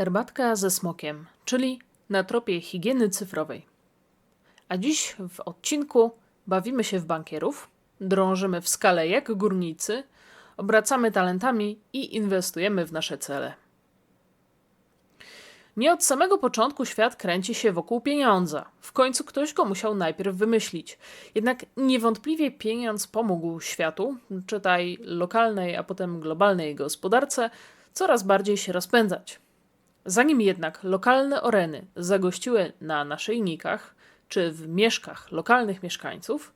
Herbatka ze smokiem, czyli na tropie higieny cyfrowej. A dziś w odcinku bawimy się w bankierów, drążymy w skale jak górnicy, obracamy talentami i inwestujemy w nasze cele. Nie od samego początku świat kręci się wokół pieniądza. W końcu ktoś go musiał najpierw wymyślić. Jednak niewątpliwie pieniądz pomógł światu, czytaj lokalnej, a potem globalnej gospodarce, coraz bardziej się rozpędzać. Zanim jednak lokalne oreny zagościły na naszyjnikach czy w mieszkach lokalnych mieszkańców,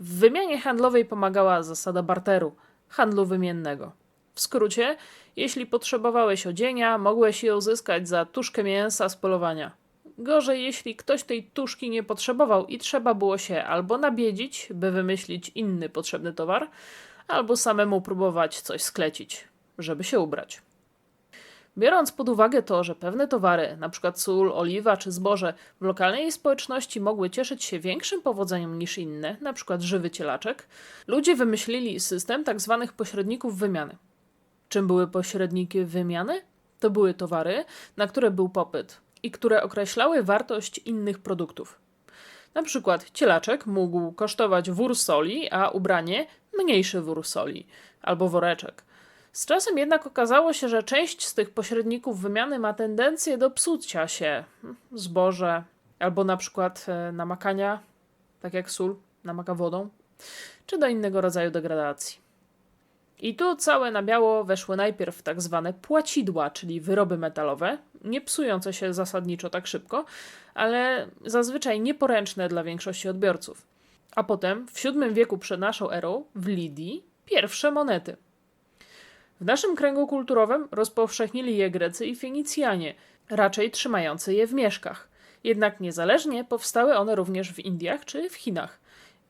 w wymianie handlowej pomagała zasada barteru, handlu wymiennego. W skrócie, jeśli potrzebowałeś odzienia, mogłeś je uzyskać za tuszkę mięsa z polowania. Gorzej, jeśli ktoś tej tuszki nie potrzebował i trzeba było się albo nabiedzić, by wymyślić inny potrzebny towar, albo samemu próbować coś sklecić, żeby się ubrać. Biorąc pod uwagę to, że pewne towary, np. sól, oliwa czy zboże, w lokalnej społeczności mogły cieszyć się większym powodzeniem niż inne, np. żywy cielaczek, ludzie wymyślili system tzw. pośredników wymiany. Czym były pośredniki wymiany? To były towary, na które był popyt i które określały wartość innych produktów. Na przykład cielaczek mógł kosztować wór soli, a ubranie mniejszy wór soli albo woreczek. Z czasem jednak okazało się, że część z tych pośredników wymiany ma tendencję do psucia się. Zboże albo na przykład e, namakania, tak jak sól, namaka wodą, czy do innego rodzaju degradacji. I tu całe na biało weszły najpierw tak zwane płacidła, czyli wyroby metalowe, nie psujące się zasadniczo tak szybko, ale zazwyczaj nieporęczne dla większości odbiorców. A potem w VII wieku przed naszą erą w Lidii pierwsze monety. W naszym kręgu kulturowym rozpowszechnili je Grecy i Fenicjanie, raczej trzymający je w mieszkach. Jednak niezależnie powstały one również w Indiach czy w Chinach.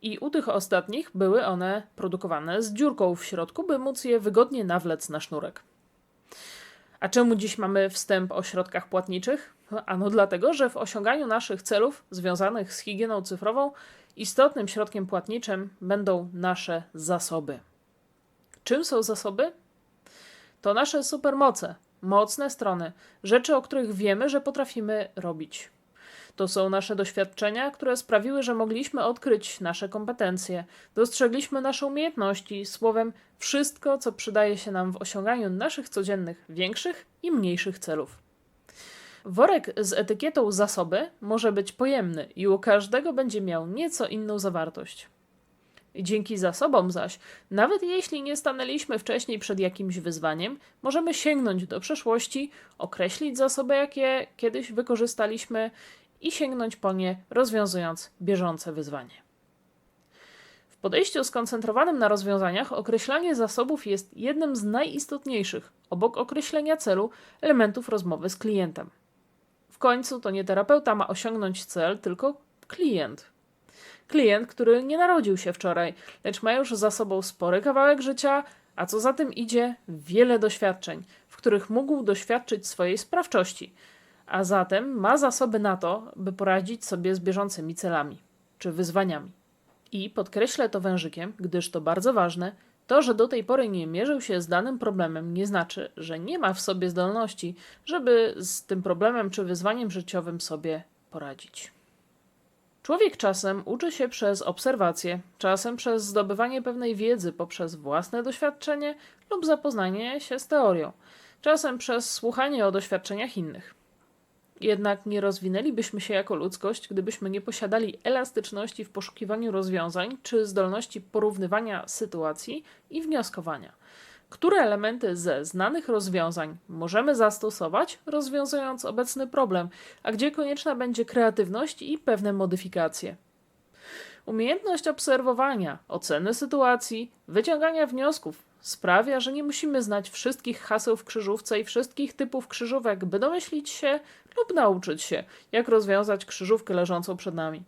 I u tych ostatnich były one produkowane z dziurką w środku, by móc je wygodnie nawlec na sznurek. A czemu dziś mamy wstęp o środkach płatniczych? Ano dlatego, że w osiąganiu naszych celów związanych z higieną cyfrową istotnym środkiem płatniczym będą nasze zasoby. Czym są zasoby? To nasze supermoce, mocne strony, rzeczy, o których wiemy, że potrafimy robić. To są nasze doświadczenia, które sprawiły, że mogliśmy odkryć nasze kompetencje, dostrzegliśmy nasze umiejętności, słowem wszystko, co przydaje się nam w osiąganiu naszych codziennych większych i mniejszych celów. Worek z etykietą zasoby może być pojemny i u każdego będzie miał nieco inną zawartość. Dzięki zasobom zaś, nawet jeśli nie stanęliśmy wcześniej przed jakimś wyzwaniem, możemy sięgnąć do przeszłości, określić zasoby, jakie kiedyś wykorzystaliśmy i sięgnąć po nie, rozwiązując bieżące wyzwanie. W podejściu skoncentrowanym na rozwiązaniach określanie zasobów jest jednym z najistotniejszych, obok określenia celu, elementów rozmowy z klientem. W końcu to nie terapeuta ma osiągnąć cel, tylko klient. Klient, który nie narodził się wczoraj, lecz ma już za sobą spory kawałek życia, a co za tym idzie, wiele doświadczeń, w których mógł doświadczyć swojej sprawczości, a zatem ma zasoby na to, by poradzić sobie z bieżącymi celami czy wyzwaniami. I podkreślę to wężykiem, gdyż to bardzo ważne, to, że do tej pory nie mierzył się z danym problemem, nie znaczy, że nie ma w sobie zdolności, żeby z tym problemem czy wyzwaniem życiowym sobie poradzić. Człowiek czasem uczy się przez obserwację, czasem przez zdobywanie pewnej wiedzy poprzez własne doświadczenie lub zapoznanie się z teorią, czasem przez słuchanie o doświadczeniach innych. Jednak nie rozwinęlibyśmy się jako ludzkość, gdybyśmy nie posiadali elastyczności w poszukiwaniu rozwiązań czy zdolności porównywania sytuacji i wnioskowania. Które elementy ze znanych rozwiązań możemy zastosować, rozwiązując obecny problem, a gdzie konieczna będzie kreatywność i pewne modyfikacje? Umiejętność obserwowania, oceny sytuacji, wyciągania wniosków sprawia, że nie musimy znać wszystkich haseł w krzyżówce i wszystkich typów krzyżówek, by domyślić się lub nauczyć się, jak rozwiązać krzyżówkę leżącą przed nami.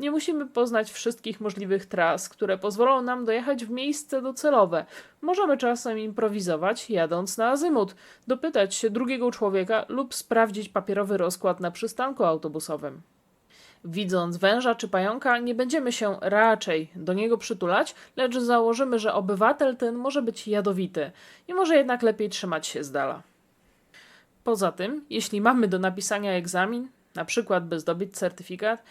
Nie musimy poznać wszystkich możliwych tras, które pozwolą nam dojechać w miejsce docelowe. Możemy czasem improwizować, jadąc na azymut, dopytać się drugiego człowieka lub sprawdzić papierowy rozkład na przystanku autobusowym. Widząc węża czy pająka, nie będziemy się raczej do niego przytulać, lecz założymy, że obywatel ten może być jadowity i może jednak lepiej trzymać się z dala. Poza tym, jeśli mamy do napisania egzamin, na przykład by zdobyć certyfikat,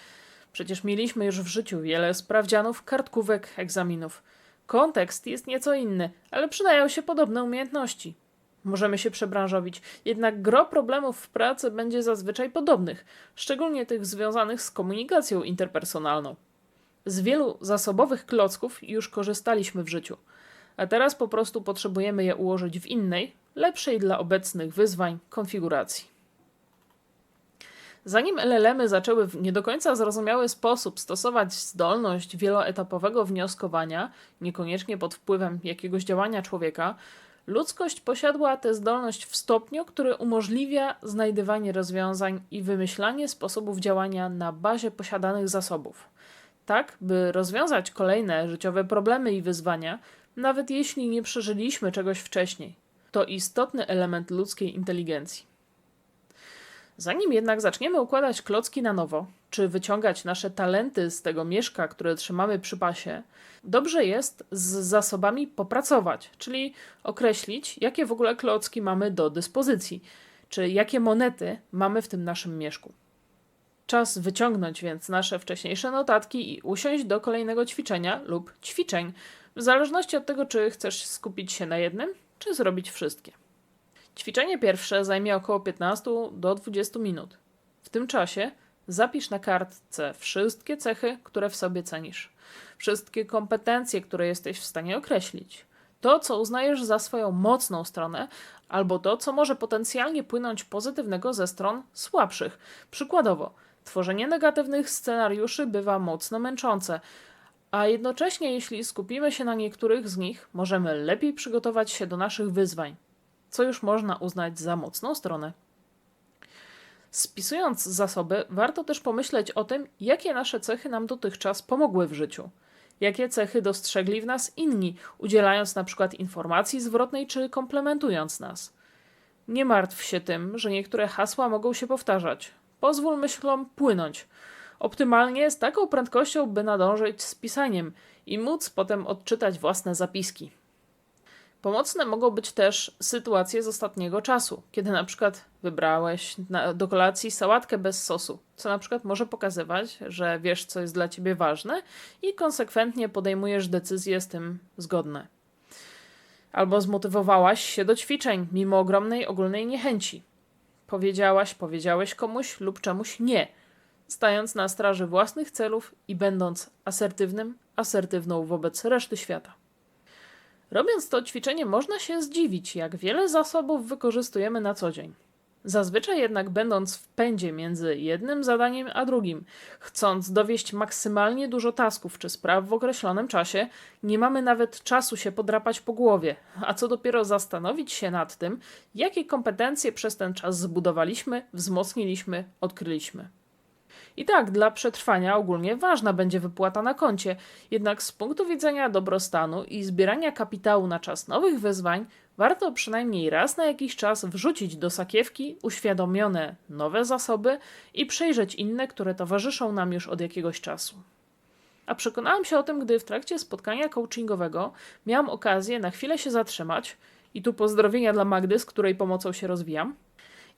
przecież mieliśmy już w życiu wiele sprawdzianów, kartkówek, egzaminów. Kontekst jest nieco inny, ale przydają się podobne umiejętności. Możemy się przebranżowić, jednak gro problemów w pracy będzie zazwyczaj podobnych, szczególnie tych związanych z komunikacją interpersonalną. Z wielu zasobowych klocków już korzystaliśmy w życiu, a teraz po prostu potrzebujemy je ułożyć w innej, lepszej dla obecnych wyzwań konfiguracji. Zanim LLM-y zaczęły w nie do końca zrozumiały sposób stosować zdolność wieloetapowego wnioskowania, niekoniecznie pod wpływem jakiegoś działania człowieka, ludzkość posiadła tę zdolność w stopniu, który umożliwia znajdywanie rozwiązań i wymyślanie sposobów działania na bazie posiadanych zasobów. Tak, by rozwiązać kolejne życiowe problemy i wyzwania, nawet jeśli nie przeżyliśmy czegoś wcześniej. To istotny element ludzkiej inteligencji. Zanim jednak zaczniemy układać klocki na nowo, czy wyciągać nasze talenty z tego mieszka, które trzymamy przy pasie, dobrze jest z zasobami popracować, czyli określić, jakie w ogóle klocki mamy do dyspozycji, czy jakie monety mamy w tym naszym mieszku. Czas wyciągnąć więc nasze wcześniejsze notatki i usiąść do kolejnego ćwiczenia lub ćwiczeń, w zależności od tego, czy chcesz skupić się na jednym, czy zrobić wszystkie. Ćwiczenie pierwsze zajmie około 15 do 20 minut. W tym czasie zapisz na kartce wszystkie cechy, które w sobie cenisz, wszystkie kompetencje, które jesteś w stanie określić, to, co uznajesz za swoją mocną stronę, albo to, co może potencjalnie płynąć pozytywnego ze stron słabszych. Przykładowo, tworzenie negatywnych scenariuszy bywa mocno męczące, a jednocześnie, jeśli skupimy się na niektórych z nich, możemy lepiej przygotować się do naszych wyzwań co już można uznać za mocną stronę. Spisując zasoby, warto też pomyśleć o tym, jakie nasze cechy nam dotychczas pomogły w życiu. Jakie cechy dostrzegli w nas inni, udzielając na przykład informacji zwrotnej czy komplementując nas. Nie martw się tym, że niektóre hasła mogą się powtarzać. Pozwól myślom płynąć. Optymalnie z taką prędkością, by nadążyć z pisaniem i móc potem odczytać własne zapiski. Pomocne mogą być też sytuacje z ostatniego czasu, kiedy na przykład wybrałeś na, do kolacji sałatkę bez sosu, co na przykład może pokazywać, że wiesz, co jest dla ciebie ważne i konsekwentnie podejmujesz decyzje z tym zgodne. Albo zmotywowałaś się do ćwiczeń, mimo ogromnej ogólnej niechęci. Powiedziałaś, powiedziałeś komuś lub czemuś nie, stając na straży własnych celów i będąc asertywnym, asertywną wobec reszty świata. Robiąc to ćwiczenie, można się zdziwić, jak wiele zasobów wykorzystujemy na co dzień. Zazwyczaj jednak, będąc w pędzie między jednym zadaniem a drugim, chcąc dowieść maksymalnie dużo tasków czy spraw w określonym czasie, nie mamy nawet czasu się podrapać po głowie, a co dopiero zastanowić się nad tym, jakie kompetencje przez ten czas zbudowaliśmy, wzmocniliśmy, odkryliśmy. I tak, dla przetrwania ogólnie ważna będzie wypłata na koncie, jednak z punktu widzenia dobrostanu i zbierania kapitału na czas nowych wyzwań, warto przynajmniej raz na jakiś czas wrzucić do sakiewki uświadomione nowe zasoby i przejrzeć inne, które towarzyszą nam już od jakiegoś czasu. A przekonałam się o tym, gdy w trakcie spotkania coachingowego miałam okazję na chwilę się zatrzymać, i tu pozdrowienia dla Magdy, z której pomocą się rozwijam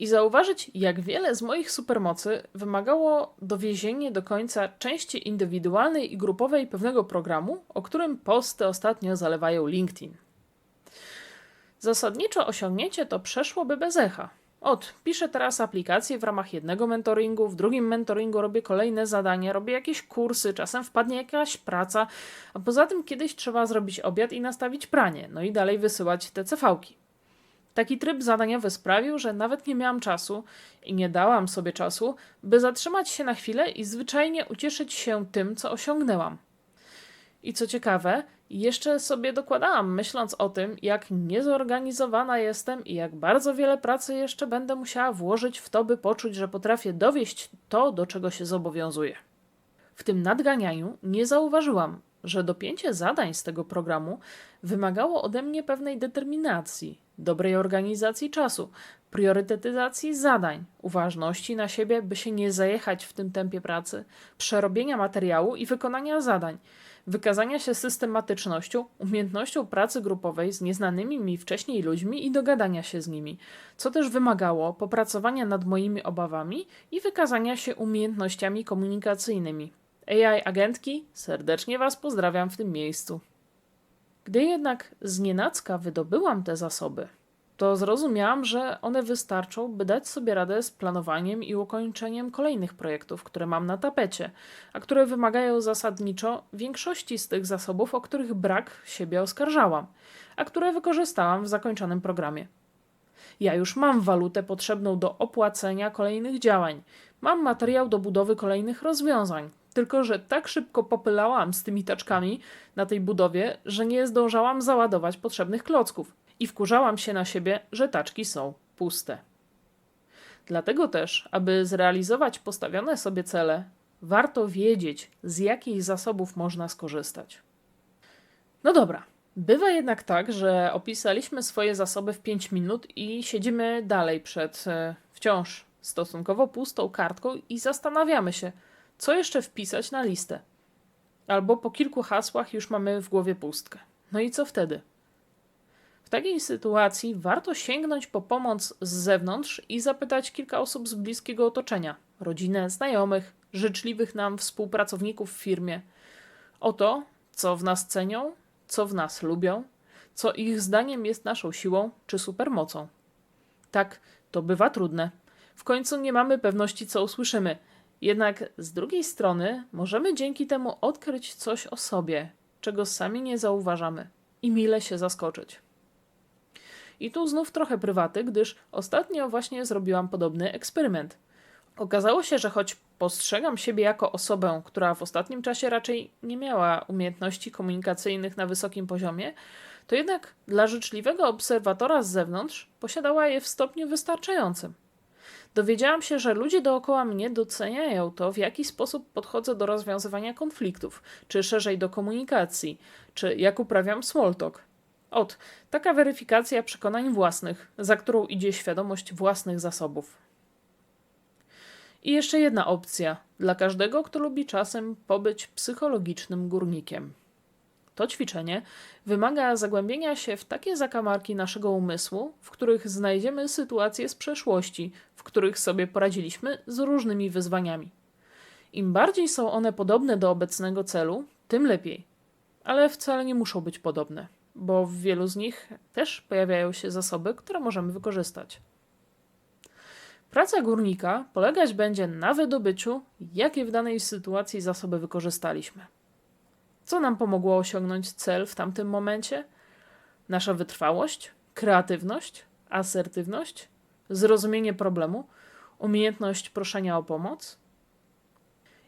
i zauważyć, jak wiele z moich supermocy wymagało dowiezienie do końca części indywidualnej i grupowej pewnego programu, o którym posty ostatnio zalewają LinkedIn. Zasadniczo osiągnięcie to przeszłoby bez echa. Od, piszę teraz aplikację w ramach jednego mentoringu, w drugim mentoringu robię kolejne zadania, robię jakieś kursy, czasem wpadnie jakaś praca, a poza tym kiedyś trzeba zrobić obiad i nastawić pranie, no i dalej wysyłać te cv Taki tryb zadaniowy sprawił, że nawet nie miałam czasu i nie dałam sobie czasu, by zatrzymać się na chwilę i zwyczajnie ucieszyć się tym, co osiągnęłam. I co ciekawe, jeszcze sobie dokładałam, myśląc o tym, jak niezorganizowana jestem i jak bardzo wiele pracy jeszcze będę musiała włożyć w to, by poczuć, że potrafię dowieść to, do czego się zobowiązuję. W tym nadganianiu nie zauważyłam, że dopięcie zadań z tego programu wymagało ode mnie pewnej determinacji, dobrej organizacji czasu, priorytetyzacji zadań, uważności na siebie, by się nie zajechać w tym tempie pracy, przerobienia materiału i wykonania zadań, wykazania się systematycznością, umiejętnością pracy grupowej z nieznanymi mi wcześniej ludźmi i dogadania się z nimi, co też wymagało popracowania nad moimi obawami i wykazania się umiejętnościami komunikacyjnymi. AI agentki, serdecznie Was pozdrawiam w tym miejscu. Gdy jednak znienacka wydobyłam te zasoby, to zrozumiałam, że one wystarczą, by dać sobie radę z planowaniem i ukończeniem kolejnych projektów, które mam na tapecie, a które wymagają zasadniczo większości z tych zasobów, o których brak siebie oskarżałam, a które wykorzystałam w zakończonym programie. Ja już mam walutę potrzebną do opłacenia kolejnych działań, mam materiał do budowy kolejnych rozwiązań, tylko że tak szybko popylałam z tymi taczkami na tej budowie, że nie zdążałam załadować potrzebnych klocków i wkurzałam się na siebie, że taczki są puste. Dlatego też, aby zrealizować postawione sobie cele, warto wiedzieć, z jakich zasobów można skorzystać. No dobra, bywa jednak tak, że opisaliśmy swoje zasoby w 5 minut i siedzimy dalej przed e, wciąż stosunkowo pustą kartką i zastanawiamy się, co jeszcze wpisać na listę. Albo po kilku hasłach już mamy w głowie pustkę. No i co wtedy? W takiej sytuacji warto sięgnąć po pomoc z zewnątrz i zapytać kilka osób z bliskiego otoczenia rodzinę, znajomych, życzliwych nam współpracowników w firmie o to, co w nas cenią, co w nas lubią, co ich zdaniem jest naszą siłą czy supermocą. Tak, to bywa trudne. W końcu nie mamy pewności, co usłyszymy. Jednak z drugiej strony możemy dzięki temu odkryć coś o sobie, czego sami nie zauważamy i mile się zaskoczyć. I tu znów trochę prywaty, gdyż ostatnio właśnie zrobiłam podobny eksperyment. Okazało się, że choć postrzegam siebie jako osobę, która w ostatnim czasie raczej nie miała umiejętności komunikacyjnych na wysokim poziomie, to jednak dla życzliwego obserwatora z zewnątrz posiadała je w stopniu wystarczającym. Dowiedziałam się, że ludzie dookoła mnie doceniają to, w jaki sposób podchodzę do rozwiązywania konfliktów, czy szerzej do komunikacji, czy jak uprawiam small talk. Ot, taka weryfikacja przekonań własnych, za którą idzie świadomość własnych zasobów. I jeszcze jedna opcja dla każdego, kto lubi czasem pobyć psychologicznym górnikiem. To ćwiczenie wymaga zagłębienia się w takie zakamarki naszego umysłu, w których znajdziemy sytuacje z przeszłości, w których sobie poradziliśmy z różnymi wyzwaniami. Im bardziej są one podobne do obecnego celu, tym lepiej. Ale wcale nie muszą być podobne, bo w wielu z nich też pojawiają się zasoby, które możemy wykorzystać. Praca górnika polegać będzie na wydobyciu, jakie w danej sytuacji zasoby wykorzystaliśmy. Co nam pomogło osiągnąć cel w tamtym momencie? Nasza wytrwałość, kreatywność, asertywność, zrozumienie problemu, umiejętność proszenia o pomoc?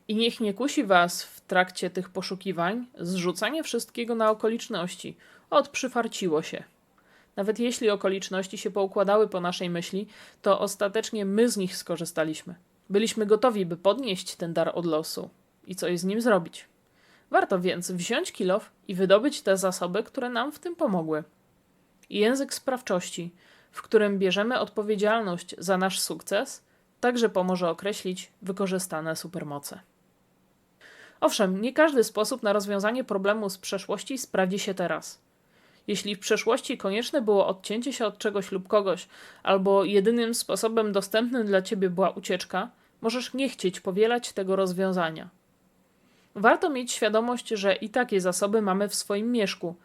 I niech nie kusi Was w trakcie tych poszukiwań zrzucanie wszystkiego na okoliczności. Od przyfarciło się. Nawet jeśli okoliczności się poukładały po naszej myśli, to ostatecznie my z nich skorzystaliśmy. Byliśmy gotowi, by podnieść ten dar od losu i coś z nim zrobić. Warto więc wziąć kilof i wydobyć te zasoby, które nam w tym pomogły. Język sprawczości, w którym bierzemy odpowiedzialność za nasz sukces, także pomoże określić wykorzystane supermoce. Owszem, nie każdy sposób na rozwiązanie problemu z przeszłości sprawdzi się teraz. Jeśli w przeszłości konieczne było odcięcie się od czegoś lub kogoś, albo jedynym sposobem dostępnym dla ciebie była ucieczka, możesz nie chcieć powielać tego rozwiązania. Warto mieć świadomość, że i takie zasoby mamy w swoim mieszku.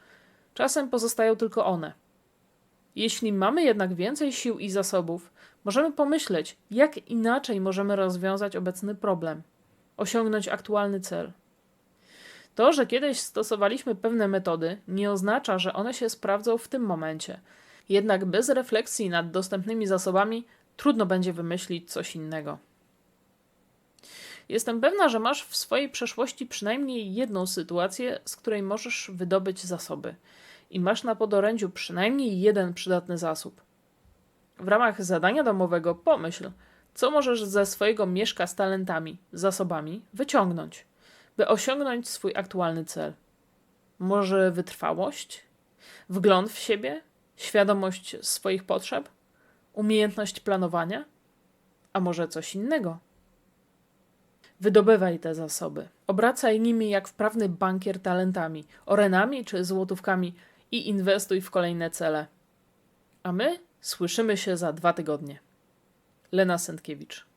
Czasem pozostają tylko one. Jeśli mamy jednak więcej sił i zasobów, możemy pomyśleć, jak inaczej możemy rozwiązać obecny problem, osiągnąć aktualny cel. To, że kiedyś stosowaliśmy pewne metody, nie oznacza, że one się sprawdzą w tym momencie. Jednak bez refleksji nad dostępnymi zasobami trudno będzie wymyślić coś innego. Jestem pewna, że masz w swojej przeszłości przynajmniej jedną sytuację, z której możesz wydobyć zasoby. I masz na podorędziu przynajmniej jeden przydatny zasób. W ramach zadania domowego pomyśl, co możesz ze swojego mieszka z talentami, zasobami wyciągnąć, by osiągnąć swój aktualny cel. Może wytrwałość? Wgląd w siebie? Świadomość swoich potrzeb? Umiejętność planowania? A może coś innego? Wydobywaj te zasoby. Obracaj nimi jak wprawny bankier talentami, orenami czy złotówkami i inwestuj w kolejne cele. A my słyszymy się za dwa tygodnie. Lena Sędkiewicz.